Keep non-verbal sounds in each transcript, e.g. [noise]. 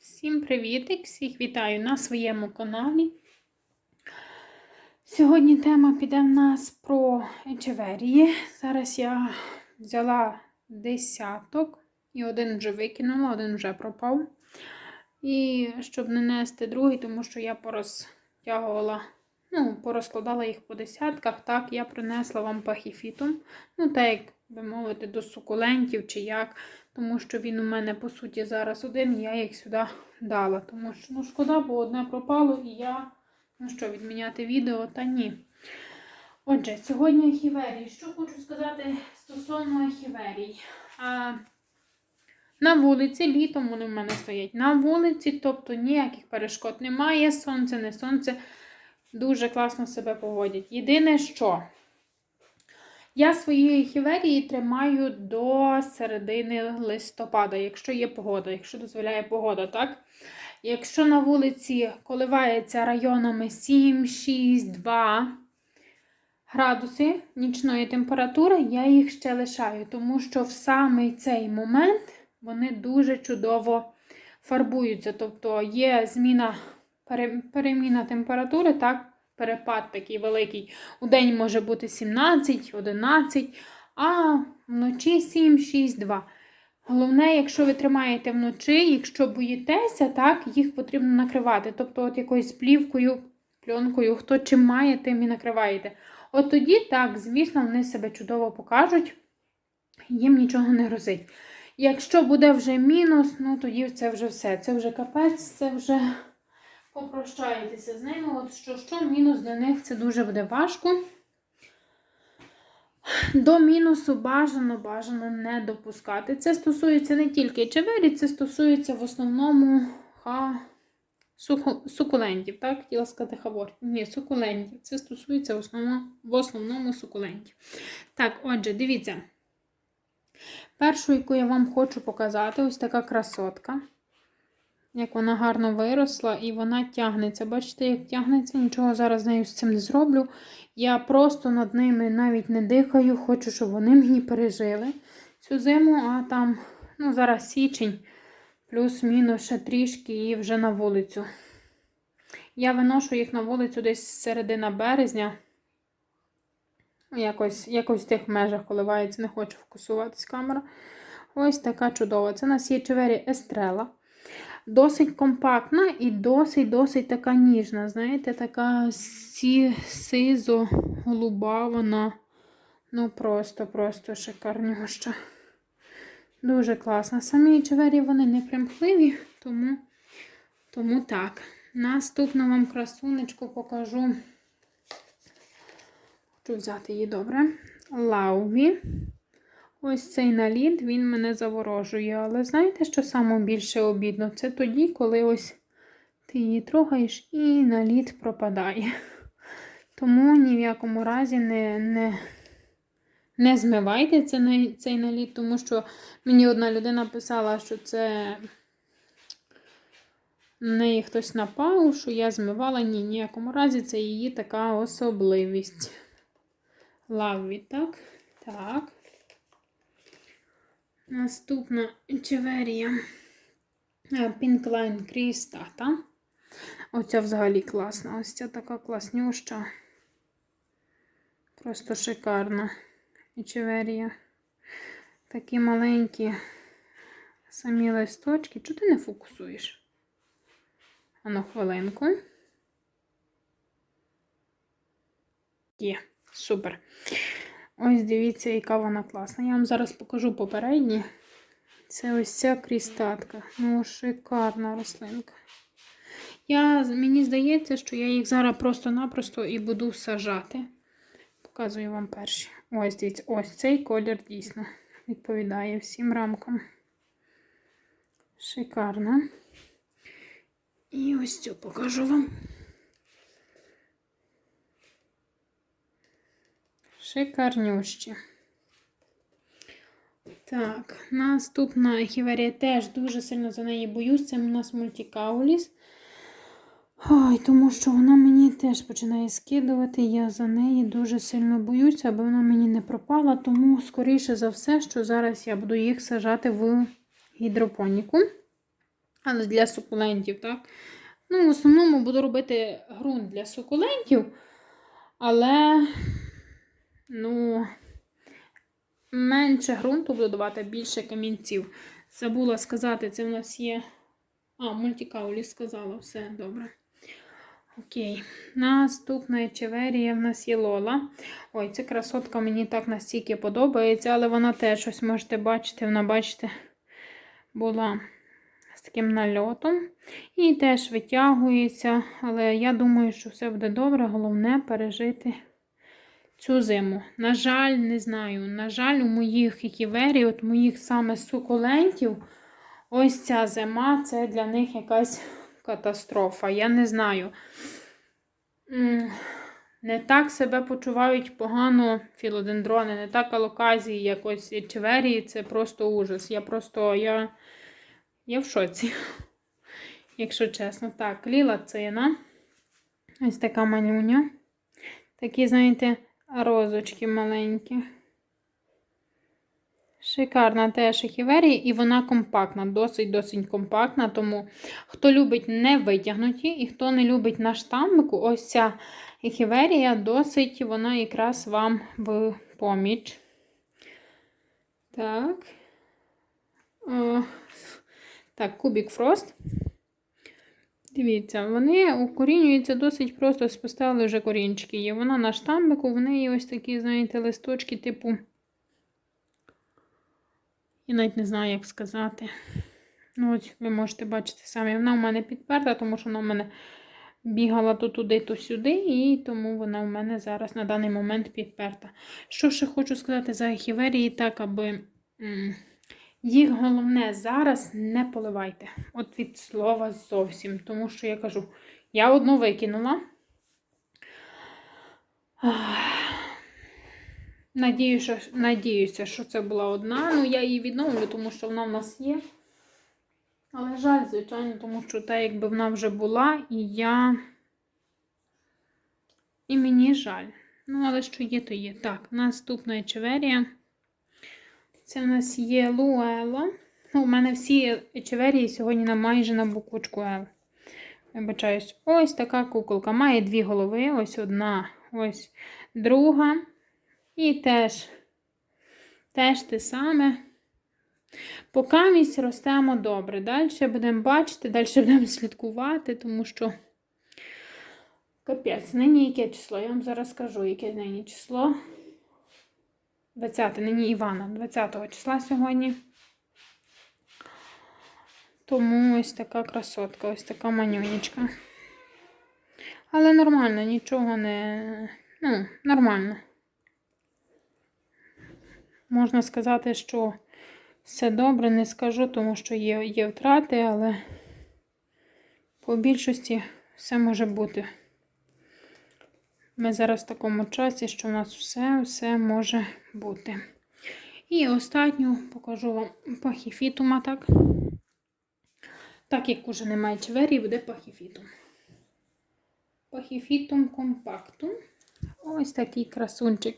Всім привітик! Всіх вітаю на своєму каналі. Сьогодні тема піде в нас про ечеверії. Зараз я взяла десяток і один вже викинула, один вже пропав. І щоб не нести другий, тому що я порозтягувала, ну, порозкладала їх по десятках. Так, я принесла вам пахіфітум. Ну, так як би мовити, до сукулентів чи як. Тому що він у мене, по суті, зараз один, і я їх сюди дала. Тому що ну, шкода, бо одне пропало, і я, ну що, відміняти відео, та ні. Отже, сьогодні ахіверії. Що хочу сказати стосовно ахіверій. А, на вулиці, літом вони в мене стоять на вулиці, тобто ніяких перешкод немає, сонце, не сонце. Дуже класно себе поводять. Єдине, що я свої хіверії тримаю до середини листопада, якщо є погода, якщо дозволяє погода, так? Якщо на вулиці коливається районами 7, 6, 2 градуси нічної температури, я їх ще лишаю, тому що в самий цей момент вони дуже чудово фарбуються. Тобто є зміна, переміна температури, так? Перепад такий великий. У день може бути 17, 11, а вночі 7, 6, 2. Головне, якщо ви тримаєте вночі, якщо боїтеся, так, їх потрібно накривати. Тобто, от якоюсь плівкою, пленкою, хто чим має, тим і накриваєте. От тоді, так, звісно, вони себе чудово покажуть, їм нічого не грозить. Якщо буде вже мінус, ну тоді це вже все. Це вже капець, це вже попрощаєтеся з ними. От що, що мінус для них це дуже буде важко. До мінусу бажано, бажано не допускати. Це стосується не тільки чевері, це стосується в основному ха, сухо, сукулентів. Так, хотіла сказати хавор. Ні, сукулентів. Це стосується в основному, в основному сукулентів. Так, отже, дивіться. Першу, яку я вам хочу показати, ось така красотка. Як вона гарно виросла і вона тягнеться. Бачите, як тягнеться, нічого зараз з нею з цим не зроблю. Я просто над ними навіть не дихаю, хочу, щоб вони мені пережили цю зиму, а там, ну, зараз січень, плюс-мінус ще трішки і вже на вулицю. Я виношу їх на вулицю десь середина березня. Якось, якось в тих межах коливається, не хочу фокусуватись камера. Ось така чудова. Це у нас є чевері Естрела. Досить компактна і досить-досить така ніжна. Знаєте, така сі, сизо, голуба вона. Ну, просто-просто шикарнюща. Дуже класна. Самі чевері вони не примхливі, тому, тому так. Наступну вам красунечку покажу. Хочу взяти її добре. Лауві. Ось цей наліт, він мене заворожує. Але знаєте, що саме більше обідно? Це тоді, коли ось ти її трогаєш і наліт пропадає. [laughs] Тому ні в якому разі не не, не змивайте цей, наліт, тому що мені одна людина писала, що це на неї хтось напав, що я змивала. Ні, ні в якому разі це її така особливість. Лавві, так? Так. Наступна чеверія Пінклайн Крістата. Оця взагалі класна. Ось ця така класнюща. Просто шикарна. Чеверія. Такі маленькі самі листочки. Чого ти не фокусуєш? Ану, хвилинку. Є, супер. Ось дивіться, яка вона класна. Я вам зараз покажу попередні. Це ось ця крістатка. Ну, шикарна рослинка. Я, Мені здається, що я їх зараз просто-напросто і буду сажати. Показую вам перші. Ось дивіться, ось цей колір дійсно відповідає всім рамкам. Шикарна. І ось цю покажу вам. Шикарнющі. Так, наступна хіверія теж дуже сильно за неї боюсь. Це у нас мультикауліс. Ой, тому що вона мені теж починає скидувати. Я за неї дуже сильно боюся, аби вона мені не пропала. Тому, скоріше за все, що зараз я буду їх сажати в гідропоніку. Але для сукулентів, так? Ну, в основному буду робити ґрунт для сукулентів, але, ну, менше ґрунту буду давати, більше камінців. Забула сказати, це в нас є. А, мультикаулі сказала, все добре. Окей. Наступна чеверія в нас є Лола. Ой, ця красотка мені так настільки подобається, але вона теж ось можете бачити, вона, бачите, була з таким нальотом. І теж витягується. Але я думаю, що все буде добре. Головне пережити цю зиму. На жаль, не знаю. На жаль, у моїх хіківері, от моїх саме сукулентів, ось ця зима це для них якась катастрофа. Я не знаю. Не так себе почувають погано філодендрони, не так алоказії, як ось чеверії. Це просто ужас. Я просто я, я в шоці. [laughs] Якщо чесно. Так, ліла цина. Ось така малюня. Такі, знаєте, розочки маленькі. Шикарна теж хіверія, і вона компактна, досить-досить компактна. Тому хто любить не витягнуті, і хто не любить на штамбику, ось ця хіверія досить, вона якраз вам в поміч. Так. О, так, кубік Фрост. Дивіться, вони укорінюються досить просто, поставили вже корінчики є. Вона на штамбику, в неї ось такі, знаєте, листочки, типу. Я навіть не знаю, як сказати. Ну, ось ви можете бачити самі. Вона в мене підперта, тому що вона в мене бігала то туди, то сюди, і тому вона в мене зараз на даний момент підперта. Що ще хочу сказати за хіверії, так, аби їх головне зараз не поливайте. От від слова зовсім. Тому що я кажу, я одну викинула. Ах. Надію, що, надіюся, що це була одна. Ну, я її відновлю, тому що вона в нас є. Але жаль, звичайно, тому що та, якби вона вже була, і я. І мені жаль. Ну, але що є, то є. Так, наступна ечеверія. Це в нас є Луело. Ну, у мене всі ечеверії сьогодні на майже на буквочку Л. Вибачаюсь, ось така куколка. Має дві голови. Ось одна, ось друга. І теж, теж те саме. Поки місць ростемо добре. Далі будемо бачити, далі будемо слідкувати, тому що капець, нині яке число? Я вам зараз скажу, яке нині число. 20, нині Івана, 20 числа сьогодні. Тому ось така красотка, ось така манюнечка. Але нормально, нічого не. Ну, нормально. Можна сказати, що все добре, не скажу, тому що є, є втрати, але по більшості все може бути. Ми зараз в такому часі, що у нас все, все може бути. І останню покажу вам пахіфітума, так. Так як уже немає чвері, буде пахіфітум. Пахіфітум компактум. Ось такий красунчик.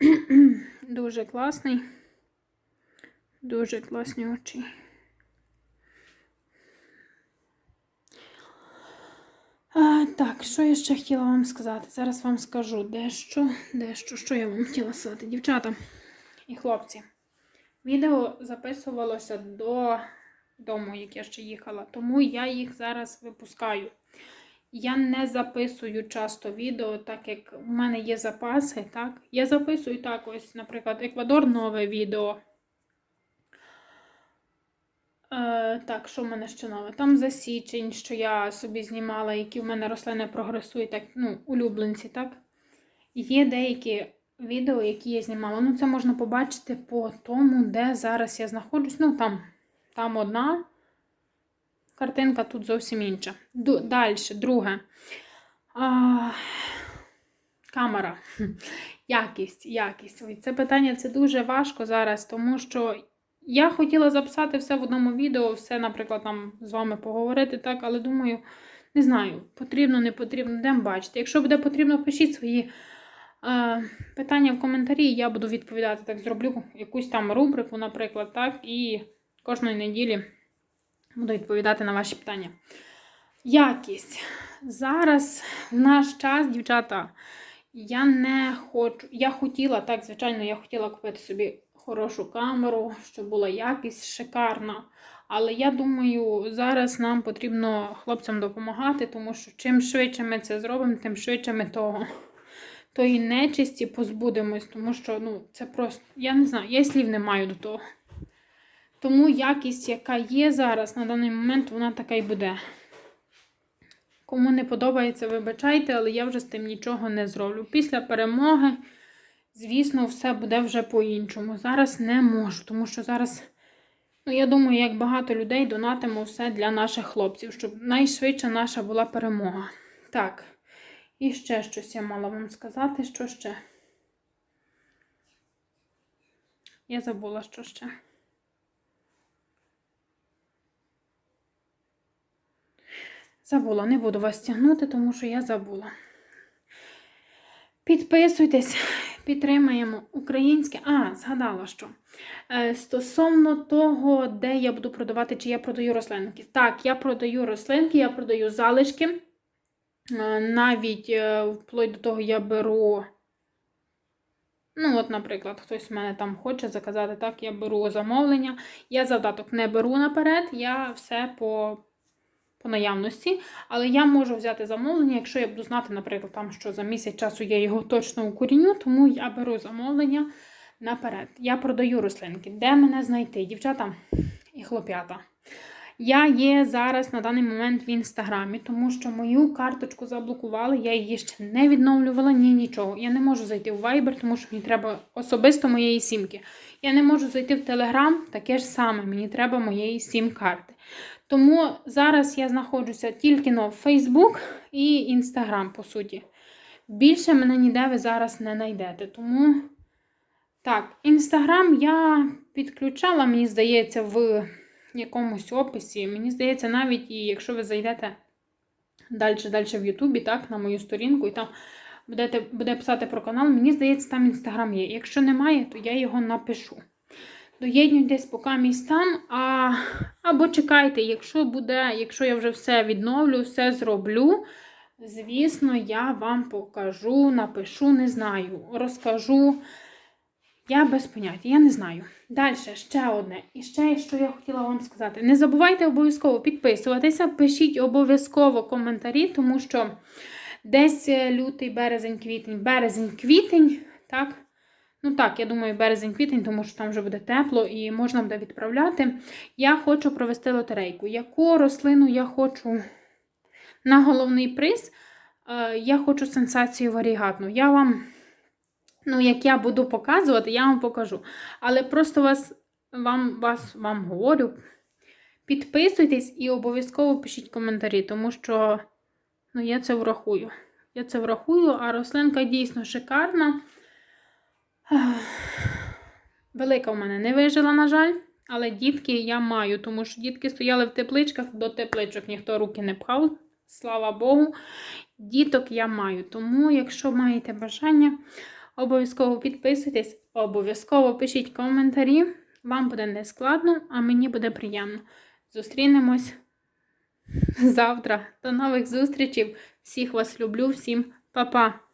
[clears throat] Дуже класний. Дуже класні очі. А, Так, що я ще хотіла вам сказати? Зараз вам скажу дещо, дещо, що я вам хотіла сказати. Дівчата і хлопці. Відео записувалося до дому, як я ще їхала, тому я їх зараз випускаю. Я не записую часто відео, так як в мене є запаси. так? Я записую так, ось, наприклад, Еквадор нове відео. Е, Так, що в мене ще нове? Там за січень, що я собі знімала, які в мене рослини прогресують, так, ну, улюбленці, так? Є деякі відео, які я знімала. Ну, це можна побачити по тому, де зараз я знаходжусь. Ну, там, там одна. Картинка тут зовсім інша. Далі, друге. А, Камера. Якість, якість. Це питання це дуже важко зараз, тому що я хотіла записати все в одному відео, все, наприклад, там з вами поговорити, так, але думаю, не знаю, потрібно, не потрібно, де бачити. Якщо буде потрібно, пишіть свої е, питання в коментарі, я буду відповідати. Так, зроблю якусь там рубрику, наприклад, так, і кожної неділі буду відповідати на ваші питання. Якість. Зараз в наш час, дівчата, я не хочу. Я хотіла, так, звичайно, я хотіла купити собі хорошу камеру, щоб була якість шикарна. Але я думаю, зараз нам потрібно хлопцям допомагати, тому що чим швидше ми це зробимо, тим швидше ми того, тої нечисті позбудемось, тому що ну, це просто, я не знаю, я слів не маю до того. Тому якість, яка є зараз на даний момент, вона така й буде. Кому не подобається, вибачайте, але я вже з тим нічого не зроблю. Після перемоги, звісно, все буде вже по-іншому. Зараз не можу, тому що зараз, ну, я думаю, як багато людей донатимо все для наших хлопців, щоб найшвидше наша була перемога. Так, і ще щось я мала вам сказати, що ще. Я забула, що ще. Забула, не буду вас тягнути, тому що я забула. Підписуйтесь, підтримаємо українське. А, згадала що. Е, стосовно того, де я буду продавати, чи я продаю рослинки. Так, я продаю рослинки, я продаю залишки. Е, навіть е, вплоть до того я беру. Ну, от, наприклад, хтось в мене там хоче заказати, так, я беру замовлення. Я завдаток не беру наперед, я все по по наявності, але я можу взяти замовлення, якщо я буду знати, наприклад, там, що за місяць часу я його точно укоріню, тому я беру замовлення наперед. Я продаю рослинки. Де мене знайти? Дівчата і хлоп'ята. Я є зараз на даний момент в інстаграмі, тому що мою карточку заблокували, я її ще не відновлювала, ні нічого. Я не можу зайти в Viber, тому що мені треба особисто моєї сімки. Я не можу зайти в Telegram, таке ж саме, мені треба моєї сім-карти. Тому зараз я знаходжуся тільки на Facebook і Instagram, по суті. Більше мене ніде ви зараз не знайдете. Тому, так, Instagram я підключала, мені здається, в якомусь описі. Мені здається, навіть і якщо ви зайдете далі далі в Ютубі, так, на мою сторінку, і там будете, буде писати про канал, мені здається, там Інстаграм є. Якщо немає, то я його напишу. Доєднуйтесь поки місць там, а, або чекайте, якщо буде, якщо я вже все відновлю, все зроблю. Звісно, я вам покажу, напишу, не знаю, розкажу. Я без поняття, я не знаю. Далі ще одне. І ще, що я хотіла вам сказати. Не забувайте обов'язково підписуватися, пишіть обов'язково коментарі, тому що десь лютий, березень, квітень, березень, квітень, так? Ну так, я думаю, березень-квітень, тому що там вже буде тепло і можна буде відправляти. Я хочу провести лотерейку. Яку рослину я хочу на головний приз? Е, я хочу сенсацію варігатну. Я вам, ну, як я буду показувати, я вам покажу. Але просто вас, вам, вас, вам говорю. Підписуйтесь і обов'язково пишіть коментарі, тому що ну, я це врахую. Я це врахую, а рослинка дійсно шикарна. Велика в мене не вижила, на жаль, але дітки я маю, тому що дітки стояли в тепличках, до тепличок ніхто руки не пхав, слава Богу. Діток я маю. Тому, якщо маєте бажання, обов'язково підписуйтесь, обов'язково пишіть коментарі. Вам буде не складно, а мені буде приємно. Зустрінемось завтра. До нових зустрічей. Всіх вас люблю, всім па-па!